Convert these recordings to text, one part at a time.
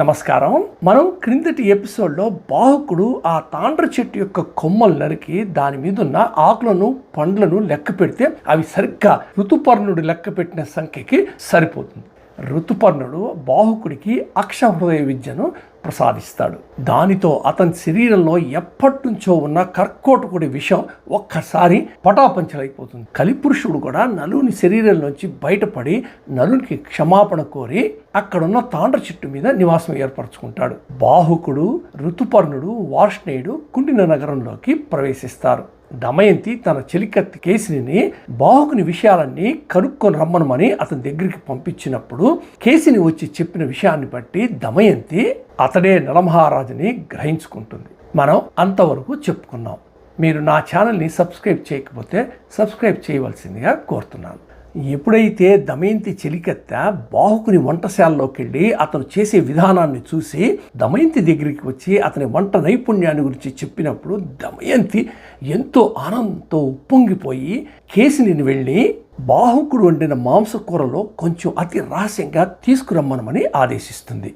నమస్కారం. మనం క్రిందటి ఎపిసోడ్లో బాహుకుడు ఆ తాండ్ర చెట్టు యొక్క కొమ్మలు నరికి దాని మీద ఉన్న ఆకులను పండ్లను లెక్క పెడితే అవి సరిగ్గా ఋతుపర్ణుడు లెక్క పెట్టిన సంఖ్యకి సరిపోతుంది. ఋతుపర్ణుడు బాహుకుడికి అక్షహృదయ విద్యను ప్రసాదిస్తాడు. దానితో అతని శరీరంలో ఎప్పటి నుంచో ఉన్న కర్కోటకుడి విషం ఒక్కసారి పటాపంచలైపోతుంది. కలిపురుషుడు కూడా నలుని శరీరంలోంచి బయటపడి నలునికి క్షమాపణ కోరి అక్కడున్న తాండ్ర చెట్టు మీద నివాసం ఏర్పరచుకుంటాడు. బాహుకుడు ఋతుపర్ణుడు వార్ష్ణేయుడు కుండిన నగరంలోకి ప్రవేశిస్తారు. దమయంతి తన చెలికత్తి కేసిని బాహుకుని విషయాలన్నీ కనుక్కొని రమ్మనమని అతని దగ్గరికి పంపించినప్పుడు కేసిని వచ్చి చెప్పిన విషయాన్ని బట్టి దమయంతి అతడే నలమహారాజుని గ్రహించుకుంటుంది. మనం అంతవరకు చెప్పుకున్నాం. మీరు నా ఛానల్ని సబ్స్క్రైబ్ చేయకపోతే సబ్స్క్రైబ్ చేయవలసిందిగా కోరుతున్నాను. ఎప్పుడైతే దమయంతి చెలికెత్త బాహుకుని వంటశాలలోకి వెళ్ళి అతను చేసే విధానాన్ని చూసి దమయంతి దగ్గరికి వచ్చి అతని వంట నైపుణ్యాన్ని గురించి చెప్పినప్పుడు దమయంతి ఎంతో ఆనందంతో ఉప్పొంగిపోయి కేసిని వెళ్ళి బాహుకుడు వండిన మాంసకూరలో కొంచెం అతి రహస్యంగా తీసుకురమ్మనమని ఆదేశిస్తుంది.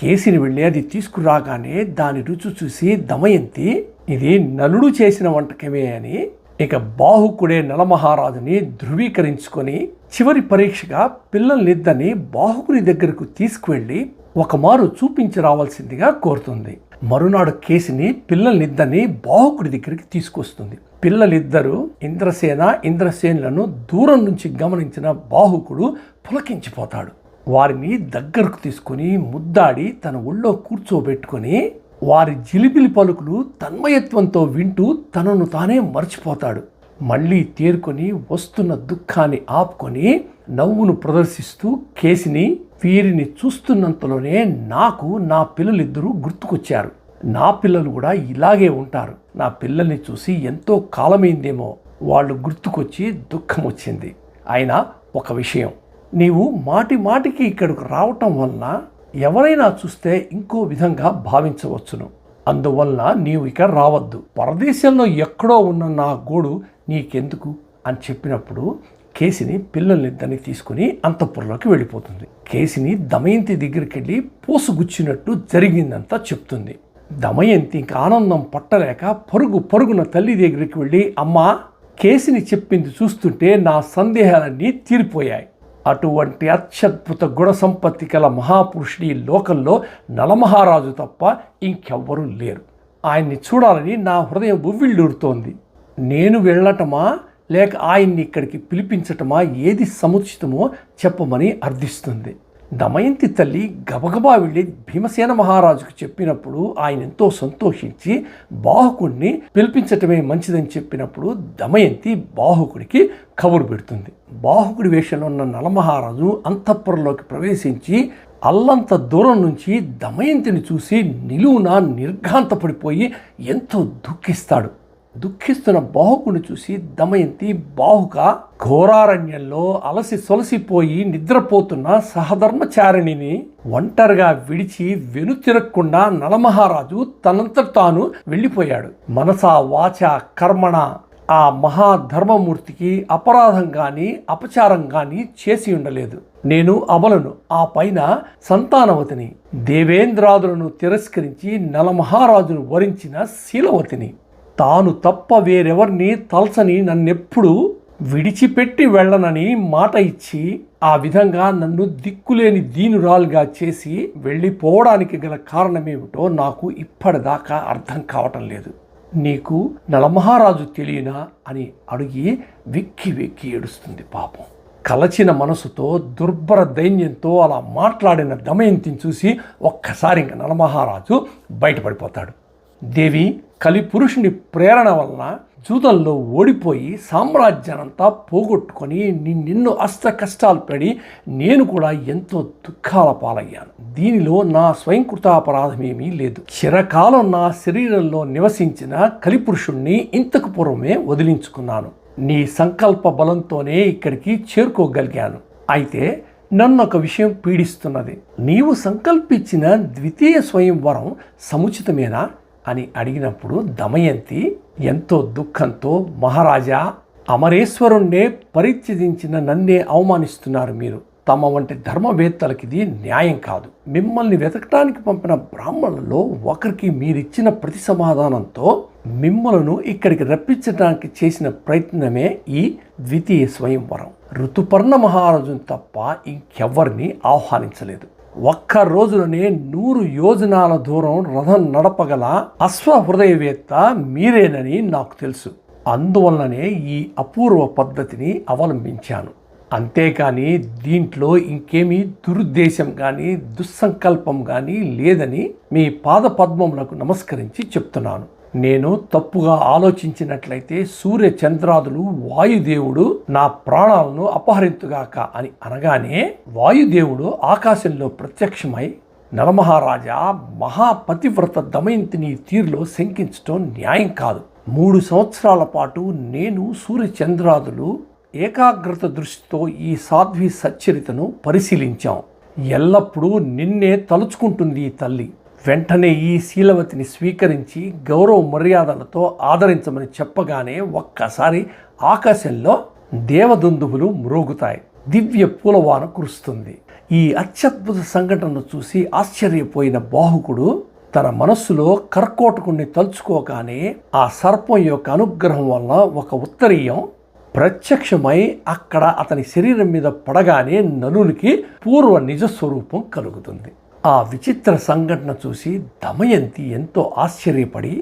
కేసిని వెళ్ళి అది తీసుకురాగానే దాని రుచి చూసి దమయంతి ఇది నలుడు చేసిన వంటకమే అని ఇక బాహుకుడే నలమహారాజుని ధృవీకరించుకొని చివరి పరీక్షగా పిల్లల్నిద్దని బాహుకుని దగ్గరకు తీసుకువెళ్ళి ఒకమారు చూపించి రావాల్సిందిగా కోరుతుంది. మరునాడు కేసుని పిల్లల్నిద్దరిని బాహుకుడి దగ్గరికి తీసుకొస్తుంది. పిల్లలిద్దరూ ఇంద్రసేన ఇంద్రసేనులను దూరం నుంచి గమనించిన బాహుకుడు పులకించిపోతాడు. వారిని దగ్గరకు తీసుకుని ముద్దాడి తన ఒళ్ళో కూర్చోబెట్టుకొని వారి జిలిబిలి పలుకులు తన్మయత్వంతో వింటూ తనను తానే మర్చిపోతాడు. మళ్ళీ తేరుకొని వస్తున్న దుఃఖాన్ని ఆపుకొని నవ్వును ప్రదర్శిస్తూ కేసిని వీరిని చూస్తున్నంతలోనే నాకు నా పిల్లలిద్దరూ గుర్తుకొచ్చారు. నా పిల్లలు కూడా ఇలాగే ఉంటారు. నా పిల్లల్ని చూసి ఎంతో కాలమైందేమో. వాళ్ళు గుర్తుకొచ్చి దుఃఖం వచ్చింది. అయినా ఒక విషయం. నీవు మాటి మాటికి ఇక్కడికి రావటం వలన ఎవరైనా చూస్తే ఇంకో విధంగా భావించవచ్చును. అందువలన నీవు ఇక రావద్దు. పరదేశంలో ఎక్కడో ఉన్న నా గోడు నీకెందుకు? అని చెప్పినప్పుడు కేసిని పిల్లల్నిద్దరిని తీసుకుని అంతఃపురంలోకి వెళ్ళిపోతుంది. కేసిని దమయంతి దగ్గరికి వెళ్ళి పోసుగుచ్చినట్టు జరిగిందంతా చెప్తుంది. దమయంతి ఇంకా ఆనందం పట్టలేక పరుగు పరుగున తల్లి దగ్గరికి వెళ్ళి అమ్మా కేసిని చెప్పింది చూస్తుంటే నా సందేహాలన్నీ తీరిపోయాయి. అటువంటి అత్యద్భుత గుణ సంపత్తి గల మహాపురుషుడి లోకంలో నలమహారాజు తప్ప ఇంకెవ్వరూ లేరు. ఆయన్ని చూడాలని నా హృదయం ఉవ్విళ్ళూరుతోంది. నేను వెళ్ళటమా? లేక ఆయన్ని ఇక్కడికి పిలిపించటమా? ఏది సముచితమో చెప్పమని అర్థిస్తుంది. దమయంతి తల్లి గబగబా వెళ్ళి భీమసేన మహారాజుకు చెప్పినప్పుడు ఆయన ఎంతో సంతోషించి బాహుకుడిని పిలిపించటమే మంచిదని చెప్పినప్పుడు దమయంతి బాహుకుడికి కబురు పెడుతుంది. బాహుకుడి వేషంలో ఉన్న నలమహారాజు అంతఃపురంలోకి ప్రవేశించి అల్లంత దూరం నుంచి దమయంతిని చూసి నిలువున నిర్ఘాంతపడిపోయి ఎంతో దుఃఖిస్తాడు. దుఃఖిస్తున్న బాహుకుని చూసి దమయంతి బాహుక ఘోరారణ్యంలో అలసి సొలసిపోయి నిద్రపోతున్న సహధర్మచారిణిని ఒంటరిగా విడిచి వెనుతిరక్కుండా నలమహారాజు తనంతట తాను వెళ్ళిపోయాడు. మనస వాచ కర్మణ ఆ మహాధర్మమూర్తికి అపరాధం కానీ అపచారం కానీ చేసి ఉండలేదు. నేను అమలను ఆ పైన సంతానవతిని. దేవేంద్రాదులను తిరస్కరించి నలమహారాజును వరించిన శీలవతిని. తాను తప్ప వేరెవరిని తలసని నన్నెప్పుడు విడిచిపెట్టి వెళ్ళనని మాట ఇచ్చి ఆ విధంగా నన్ను దిక్కులేని దీనురాలుగా చేసి వెళ్ళిపోవడానికి గల కారణమేమిటో నాకు ఇప్పటిదాకా అర్థం కావటం లేదు. నీకు నలమహారాజు తెలియనా అని అడిగి వెక్కి వెక్కి ఏడుస్తుంది పాపం. కలచిన మనసుతో దుర్భర దైన్యంతో అలా మాట్లాడిన దమయంతిని చూసి ఒక్కసారి ఇంక నలమహారాజు బయటపడిపోతాడు. దేవి కలిపురుషుని ప్రేరణ వలన జూదంలో ఓడిపోయి సామ్రాజ్యానంతా పోగొట్టుకొని నిన్ను అస్త కష్టాలు పడి నేను కూడా ఎంతో దుఃఖాల పాలయ్యాను. దీనిలో నా స్వయంకృతాపరాధమేమీ లేదు. చిరకాలం నా శరీరంలో నివసించిన కలిపురుషుణ్ణి ఇంతకు పూర్వమే వదిలించుకున్నాను. నీ సంకల్ప బలంతోనే ఇక్కడికి చేరుకోగలిగాను. అయితే నన్ను ఒక విషయం పీడిస్తున్నది. నీవు సంకల్పించిన ద్వితీయ స్వయంవరం సముచితమేనా? అని అడిగినప్పుడు దమయంతి ఎంతో దుఃఖంతో మహారాజా అమరేశ్వరుణ్ణే పరిత్యజించిన నన్నే అవమానిస్తున్నారు మీరు. తమ వంటి ధర్మవేత్తలకి ఇది న్యాయం కాదు. మిమ్మల్ని వెతకటానికి పంపిన బ్రాహ్మణులలో ఒకరికి మీరిచ్చిన ప్రతి సమాధానంతో మిమ్మలను ఇక్కడికి రప్పించడానికి చేసిన ప్రయత్నమే ఈ ద్వితీయ స్వయంవరం. ఋతుపర్ణ మహారాజును తప్ప ఇంకెవ్వరిని ఆహ్వానించలేదు. ఒక్క రోజులోనే నూరు యోజనాల దూరం రథం నడపగల అశ్వ హృదయవేత్త మీరేనని నాకు తెలుసు. అందువలననే ఈ అపూర్వ పద్ధతిని అవలంబించాను. అంతేకాని దీంట్లో ఇంకేమీ దురుద్దేశం కానీ దుస్సంకల్పం కానీ లేదని మీ పాద పద్మములకు నమస్కరించి చెప్తున్నాను. నేను తప్పుగా ఆలోచించినట్లయితే సూర్య చంద్రాదులు వాయుదేవుడు నా ప్రాణాలను అపహరింతుగాక అని అనగానే వాయుదేవుడు ఆకాశంలో ప్రత్యక్షమై నలమహారాజా మహాపతివ్రత దమయంతిని తీరులో శంకించటం న్యాయం కాదు. మూడు సంవత్సరాల పాటు నేను సూర్య చంద్రాదులు ఏకాగ్రత దృష్టితో ఈ సాధ్వి సచ్చరితను పరిశీలించాం. ఎల్లప్పుడూ నిన్నే తలుచుకుంటుంది ఈ తల్లి. వెంటనే ఈ శీలవతిని స్వీకరించి గౌరవ మర్యాదలతో ఆదరించమని చెప్పగానే ఒక్కసారి ఆకాశంలో దేవదందువులు మ్రోగుతాయి. దివ్య పూలవాన కురుస్తుంది. ఈ అత్యద్భుత సంఘటనను చూసి ఆశ్చర్యపోయిన బాహుకుడు తన మనస్సులో కర్కోటకుణ్ణి తలుచుకోగానే ఆ సర్పం యొక్క అనుగ్రహం వల్ల ఒక ఉత్తరీయం ప్రత్యక్షమై అక్కడ అతని శరీరం మీద పడగానే నలునికి పూర్వ నిజస్వరూపం కలుగుతుంది. ఆ విచిత్ర సంఘటన చూసి దమయంతి ఎంతో ఆశ్చర్యపడి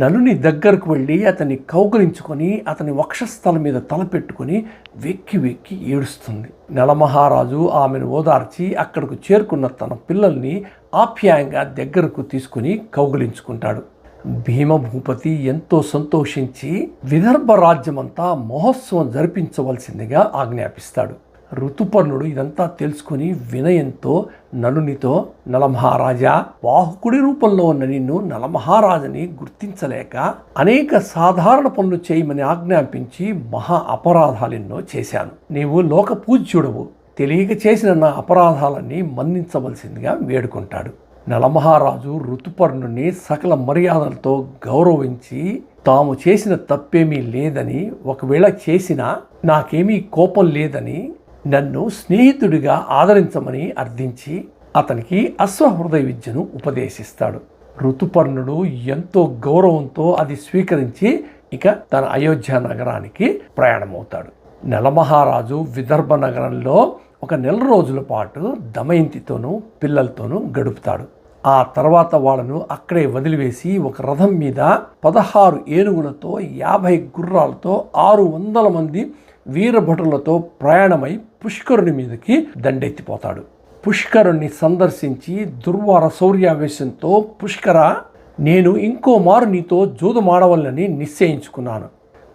నలుని దగ్గరకు వెళ్ళి అతన్ని కౌగులించుకొని అతని వక్షస్థలం మీద తలపెట్టుకొని వెక్కి వెక్కి ఏడుస్తుంది. నలమహారాజు ఆమెను ఓదార్చి అక్కడకు చేరుకున్న తన పిల్లల్ని ఆప్యాయంగా దగ్గరకు తీసుకుని కౌగులించుకుంటాడు. భీమభూపతి ఎంతో సంతోషించి విదర్భ రాజ్యమంతా మహోత్సవం జరిపించవలసిందిగా ఆజ్ఞాపిస్తాడు. ఋతుపర్ణుడు ఇదంతా తెలుసుకుని వినయంతో నలునితో నలమహారాజా వాహుకుడి రూపంలో ఉన్న నిన్ను నలమహారాజని గుర్తించలేక అనేక సాధారణ పనులు చేయమని ఆజ్ఞాపించి మహా అపరాధాలెన్నో చేశాను. నీవు లోక పూజ్యుడవు తెలియక చేసిన నా అపరాధాలన్నీ మన్నించవలసిందిగా వేడుకుంటాడు. నలమహారాజు ఋతుపర్ణుని సకల మర్యాదలతో గౌరవించి తాము చేసిన తప్పేమీ లేదని ఒకవేళ చేసినా నాకేమీ కోపం లేదని నన్ను స్నేహితుడిగా ఆదరించమని అర్థించి అతనికి అశ్వహృదయ విద్యను ఉపదేశిస్తాడు. ఋతుపర్ణుడు ఎంతో గౌరవంతో అది స్వీకరించి ఇక తన అయోధ్య నగరానికి ప్రయాణమవుతాడు. నెలమహారాజు విదర్భ నగరంలో ఒక నెల రోజుల పాటు దమయంతితోనూ పిల్లలతోనూ గడుపుతాడు. ఆ తర్వాత వాళ్ళను అక్కడే వదిలివేసి ఒక రథం మీద పదహారు ఏనుగులతో యాభై గుర్రాలతో ఆరు వందల మంది వీరభటులతో ప్రయాణమై పుష్కరుని మీదకి దండెత్తిపోతాడు. పుష్కరుణ్ణి సందర్శించి దుర్వార శౌర్యావేశంతో పుష్కర నేను ఇంకో మారు నీతో జూదమాడవల్లని నిశ్చయించుకున్నాను.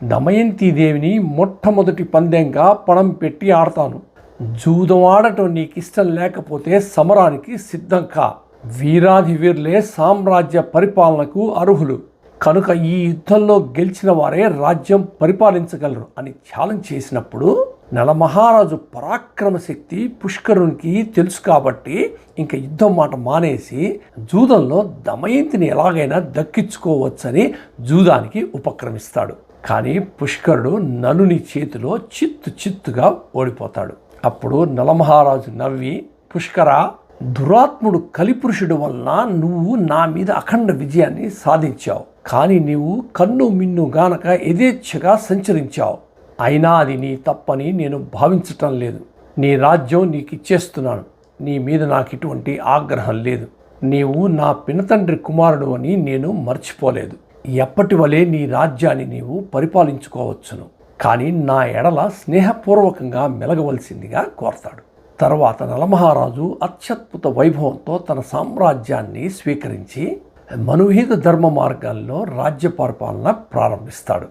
దమయంతీదేవిని మొట్టమొదటి పందెంగా పణం పెట్టి ఆడతాను. జూదం ఆడటం నీకు ఇష్టం లేకపోతే సమరానికి సిద్ధం కా. వీరాధి వీరులే సామ్రాజ్య పరిపాలనకు అర్హులు. కనుక ఈ యుద్ధంలో గెలిచిన వారే రాజ్యం పరిపాలించగలరు అని ఛాలెంజ్ చేసినప్పుడు నలమహారాజు పరాక్రమ శక్తి పుష్కరునికి తెలుసు కాబట్టి ఇంక యుద్ధం మాట మానేసి జూదంలో దమయంతిని ఎలాగైనా దక్కించుకోవచ్చని జూదానికి ఉపక్రమిస్తాడు. కానీ పుష్కరుడు నలుని చేతిలో చిత్తు చిత్తుగా ఓడిపోతాడు. అప్పుడు నలమహారాజు నవ్వి పుష్కర దురాత్ముడు కలిపురుషుడు వలన నువ్వు నా మీద అఖండ విజయాన్ని సాధించావు. కానీ నీవు కన్ను మిన్ను గానక యథేచ్ఛగా సంచరించావు. అయినా అది నీ తప్పని నేను భావించటం లేదు. నీ రాజ్యం నీకు ఇచ్చేస్తున్నాను నీ మీద నాకు ఇటువంటి ఆగ్రహం లేదు. నీవు నా పినతండ్రి కుమారుడు అని నేను మర్చిపోలేదు. ఎప్పటి వలె నీ రాజ్యాన్ని నీవు పరిపాలించుకోవచ్చును. కానీ నా ఎడల స్నేహపూర్వకంగా మెలగవలసిందిగా కోరతాడు. తర్వాత నలమహారాజు అత్యద్భుత వైభవంతో తన సామ్రాజ్యాన్ని స్వీకరించి మనుహిత ధర్మ మార్గాల్లో రాజ్య పరిపాలన ప్రారంభిస్తాడు.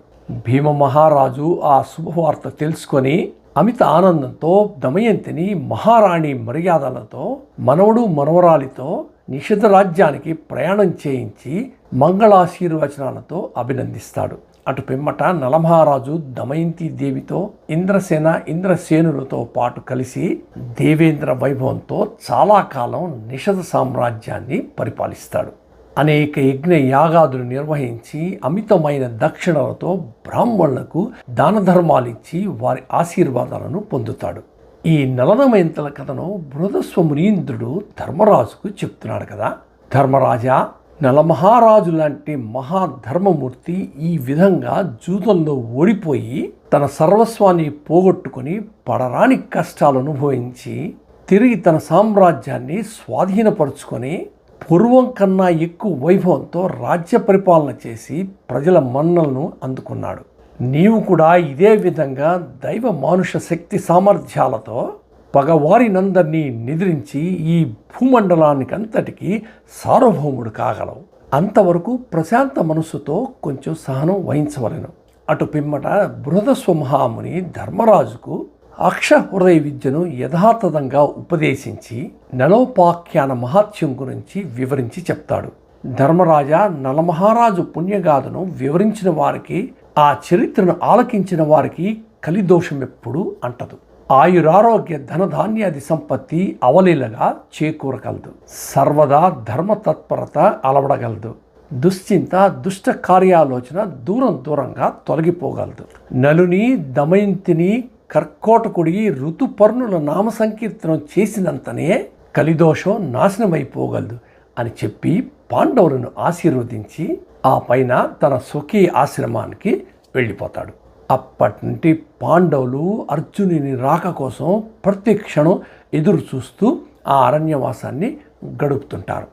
భీమ మహారాజు ఆ శుభవార్త తెలుసుకొని అమిత ఆనందంతో దమయంతిని మహారాణి మర్యాదలతో మనవడు మనవరాలితో నిషిధ రాజ్యానికి ప్రయాణం చేయించి మంగళాశీర్వచనాలతో అభినందిస్తాడు. అటు పిమ్మట నలమహారాజు దమయంతి దేవితో ఇంద్రసేన ఇంద్రసేనులతో పాటు కలిసి దేవేంద్ర వైభవంతో చాలా కాలం నిషధ సామ్రాజ్యాన్ని పరిపాలిస్తాడు. అనేక యజ్ఞ యాగాదులు నిర్వహించి అమితమైన దక్షిణలతో బ్రాహ్మణులకు దాన ధర్మాలిచ్చి వారి ఆశీర్వాదాలను పొందుతాడు. ఈ నలదమయంతల కథను బృహదస్వ మునీంద్రుడు ధర్మరాజుకు చెప్తున్నాడు కదా. ధర్మరాజా నలమహారాజు లాంటి మహాధర్మమూర్తి ఈ విధంగా జూతంలో ఓడిపోయి తన సర్వస్వాన్ని పోగొట్టుకొని పడరాని కష్టాలు అనుభవించి తిరిగి తన సామ్రాజ్యాన్ని స్వాధీనపరుచుకొని పూర్వం కన్నా ఎక్కువ వైభవంతో రాజ్య పరిపాలన చేసి ప్రజల మన్నలను అందుకున్నాడు. నీవు కూడా ఇదే విధంగా దైవ మానుష శక్తి సామర్థ్యాలతో పగవారినందరినీ నిద్రించి ఈ భూమండలానికంతటికి సార్వభౌముడు కాగలవు. అంతవరకు ప్రశాంత మనస్సుతో కొంచెం సహనం వహించవలను. అటు పిమ్మట బృహదస్వ మహాముని ధర్మరాజుకు అక్ష హృదయ విద్యను యథాతథంగా ఉపదేశించి నలోపాఖ్యాన మహాత్యం గురించి వివరించి చెప్తాడు. ధర్మరాజా నలమహారాజు పుణ్యగాథను వివరించిన వారికి ఆ చరిత్రను ఆలకించిన వారికి కలిదోషం ఎప్పుడు అంటదు. ఆయురారోగ్య ధనధాన్యాది సంపత్తి అవలీలగా చేకూరగలదు. సర్వదా ధర్మ తత్పరత అలవడగలదు. దుశ్చింత దుష్ట కార్యాలోచన దూరం దూరంగా తొలగిపోగలదు. నలుని దమయంతిని కర్కోటకుడి ఋతుపర్ణుల నామ సంకీర్తనం చేసినంతనే కలిదోషం నాశనమైపోగలదు అని చెప్పి పాండవులను ఆశీర్వదించి ఆ పైన తన స్వకీయ ఆశ్రమానికి వెళ్ళిపోతాడు. అప్పటి నుండి పాండవులు అర్జునుని రాక కోసం ప్రతి క్షణం ఎదురు చూస్తూ ఆ అరణ్యవాసాన్ని గడుపుతుంటారు.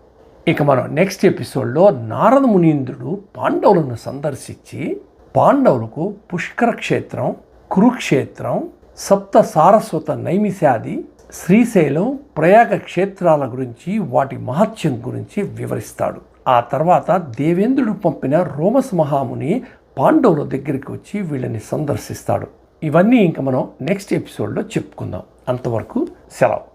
ఇక మనం నెక్స్ట్ ఎపిసోడ్లో నారద మునీంద్రుడు పాండవులను సందర్శించి పాండవులకు పుష్కర క్షేత్రం కురుక్షేత్రం సప్త సారస్వత నైమిషాది శ్రీశైలం ప్రయాగ క్షేత్రాల గురించి వాటి మహత్యం గురించి వివరిస్తాడు. ఆ తర్వాత దేవేంద్రుడు పంపిన రోమస్ మహాముని పాండవుల దగ్గరికి వచ్చి వీళ్ళని సందర్శిస్తాడు. ఇవన్నీ ఇంకా మనం నెక్స్ట్ ఎపిసోడ్లో చెప్పుకుందాం. అంతవరకు సెలవు.